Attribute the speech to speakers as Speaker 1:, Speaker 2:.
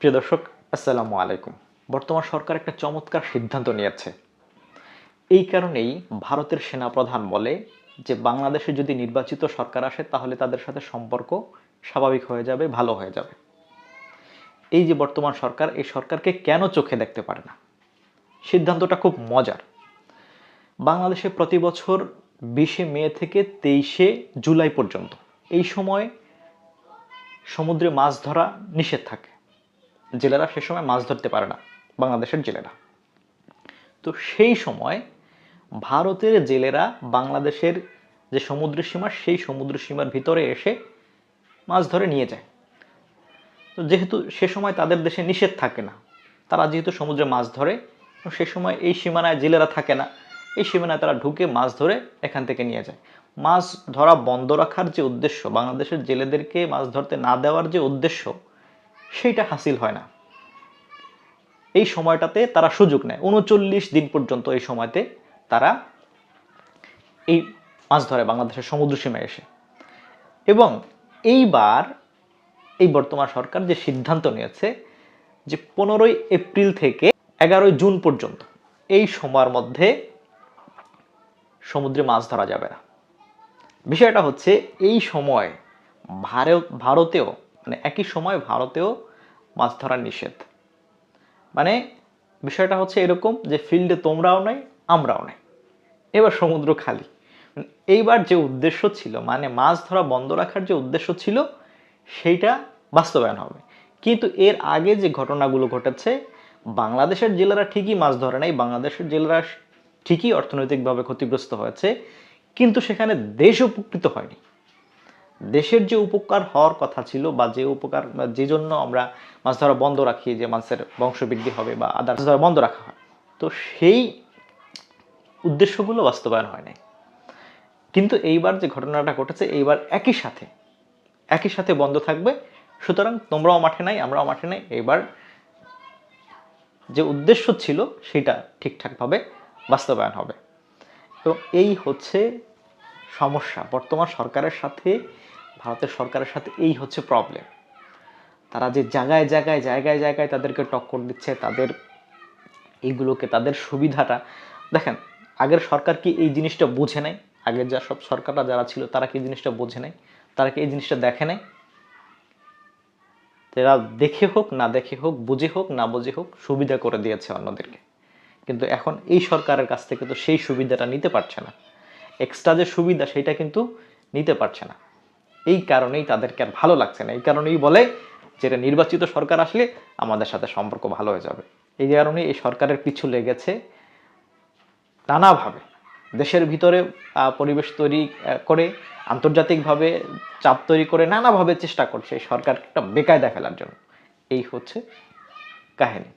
Speaker 1: প্রিয় দর্শক, আসসালামু আলাইকুম। বর্তমান সরকার একটা চমৎকার সিদ্ধান্ত নিয়েছে। এই কারণেই ভারতের সেনাপ্রধান বলে যে, বাংলাদেশে যদি নির্বাচিত সরকার আসে, তাহলে তাদের সাথে সম্পর্ক স্বাভাবিক হয়ে যাবে, ভালো হয়ে যাবে। এই যে, বর্তমান সরকার, এই সরকারকে কেন চোখে দেখতে পারে না? সিদ্ধান্তটা খুব মজার। বাংলাদেশে প্রতি বছর বিশে মে থেকে তেইশে জুলাই পর্যন্ত এই সময় সমুদ্রে মাছ ধরা নিষেধ থাকে। জেলেরা সে সময় মাছ ধরতে পারে না, বাংলাদেশের জেলেরা। তো সেই সময় ভারতের জেলেরা বাংলাদেশের যে সমুদ্র সীমা, সেই সমুদ্র সীমার ভিতরে এসে মাছ ধরে নিয়ে যায়। তো যেহেতু সে সময় তাদের দেশে নিষেধ থাকে না, তারা যেহেতু সমুদ্রে মাছ ধরে সে সময় এই সীমানায় জেলেরা থাকে না। এই সীমানায় তারা ঢুকে মাছ ধরে এখান থেকে নিয়ে যায়। মাছ ধরা বন্ধ রাখার যে উদ্দেশ্য, বাংলাদেশের জেলেদেরকে মাছ ধরতে না দেওয়ার যে উদ্দেশ্য সেইটা হাসিল হয় না। এই সময়টাতে তারা সুযোগ নেয়। উনচল্লিশ দিন পর্যন্ত এই সময়তে তারা এই মাছ ধরে বাংলাদেশের সমুদ্র সীমায় এসে। এবং এইবার এই বর্তমান সরকার যে সিদ্ধান্ত নিয়েছে যে পনেরোই এপ্রিল থেকে এগারোই জুন পর্যন্ত এই সময়ের মধ্যে সমুদ্রে মাছ ধরা যাবে না। বিষয়টা হচ্ছে এই সময় ভারত, ভারতেও মানে একই সময় ভারতেও মাছ ধরা নিষেধ। মানে বিষয়টা হচ্ছে এরকম যে ফিল্ডে তোমরাও নাই আমরাও নাই এবার সমুদ্র খালি। মানে এইবার যে উদ্দেশ্য ছিল মানে মাছ ধরা বন্ধ রাখার যে উদ্দেশ্য ছিল, সেইটা বাস্তবায়ন হবে। কিন্তু এর আগে যে ঘটনাগুলো ঘটেছে, বাংলাদেশের জেলেরা ঠিকই মাছ ধরে নাই, বাংলাদেশের জেলেরা ঠিকই অর্থনৈতিকভাবে ক্ষতিগ্রস্ত হয়েছে, কিন্তু সেখানে দেশ উপকৃত হয়নি। দেশের যে উপকার হওয়ার কথা ছিল বা যে উপকার, যে জন্য আমরা মাছ ধরা বন্ধ রাখি, যে মাছের বংশবৃদ্ধি হবে বা আদার মাছ ধরা বন্ধ রাখা হয়, তো সেই উদ্দেশ্যগুলো বাস্তবায়ন হয় নাই। কিন্তু এইবার যে ঘটনাটা ঘটেছে, এইবার একই সাথে একই সাথে বন্ধ থাকবে। সুতরাং তোমরাও মাঠে নাই, আমরাও মাঠে নাই। এইবার যে উদ্দেশ্য ছিল, সেটা ঠিকঠাকভাবে বাস্তবায়ন হবে। তো এই হচ্ছে সমস্যা। বর্তমান সরকারের সাথে, ভারতের সরকারের সাথে এই হচ্ছে প্রবলেম তারা যে জায়গায় জায়গায় জায়গায় জায়গায় তাদেরকে টক্কর দিচ্ছে, তাদের এইগুলোকে, তাদের সুবিধাটা। দেখেন, আগের সরকার কি এই জিনিসটা বুঝে নেয় আগের যা সব সরকাররা যারা ছিল, তারা কি জিনিসটা বোঝে নেয় তারা কি এই জিনিসটা দেখে নেয় তারা দেখে হোক, না দেখে হোক, বুঝে হোক, না বুঝে হোক, সুবিধা করে দিয়েছে অন্যদেরকে। কিন্তু এখন এই সরকারের কাছ থেকে তো সেই সুবিধাটা নিতে পারছে না। এক্সট্রা যে সুবিধা সেটা কিন্তু নিতে পারছে না। এই কারণেই তাদেরকে আর ভালো লাগছে না। এই কারণেই বলে যে এটা নির্বাচিত সরকার আসলে আমাদের সাথে সম্পর্ক ভালো হয়ে যাবে। এই কারণে এই সরকারের পিছু লেগেছে নানাভাবে। দেশের ভিতরে পরিবেশ তৈরি করে, আন্তর্জাতিকভাবে চাপ তৈরি করে নানাভাবে চেষ্টা করছে এই সরকারকে একটা বেকায়দা ফেলার জন্য। এই হচ্ছে কাহিনী।